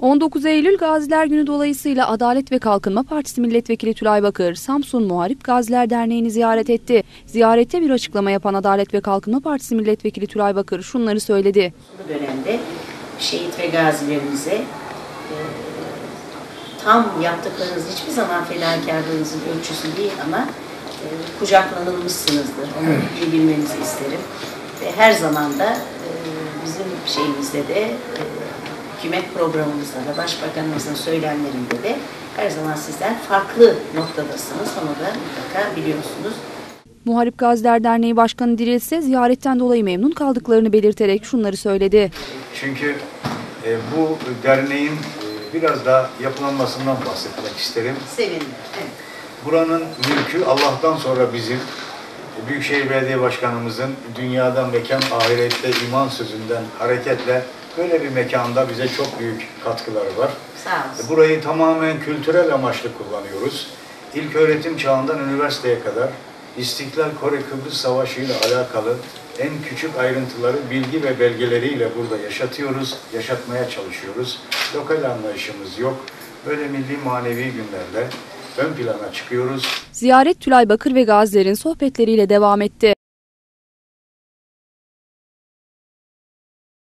19 Eylül Gaziler Günü dolayısıyla Adalet ve Kalkınma Partisi Milletvekili Tülay Bakır, Samsun Muharip Gaziler Derneği'ni ziyaret etti. Ziyarette bir açıklama yapan Adalet ve Kalkınma Partisi Milletvekili Tülay Bakır şunları söyledi. Bu dönemde şehit ve gazilerimize e, tam yaptıklarınız hiçbir zaman fedakarlığınızın ölçüsü değil ama e, kucaklanılmışsınızdır. Onu iyi bilmenizi isterim. Ve her zaman da e, bizim şeyimizde de e, hükümet programımızda da başbakanımızın söylemlerinde de her zaman sizden farklı noktadasınız. Onu da mutlaka biliyorsunuz. Muharip Gaziler Derneği Başkanı Diril ise ziyaretten dolayı memnun kaldıklarını belirterek şunları söyledi. Çünkü e, bu derneğin e, biraz daha yapılanmasından bahsetmek isterim. Sevindim. Evet. Buranın mülkü Allah'tan sonra bizim Büyükşehir Belediye Başkanımızın dünyadan mekan ahirette iman sözünden hareketle böyle bir mekanda bize çok büyük katkıları var. Sağ olsun. Burayı tamamen kültürel amaçlı kullanıyoruz. İlk öğretim çağından üniversiteye kadar İstiklal Kore Kıbrıs Savaşı ile alakalı en küçük ayrıntıları bilgi ve belgeleriyle burada yaşatıyoruz, yaşatmaya çalışıyoruz. Lokal anlayışımız yok. Böyle milli manevi günlerle ön plana çıkıyoruz. Ziyaret Tülay Bakır ve Gaziler'in sohbetleriyle devam etti.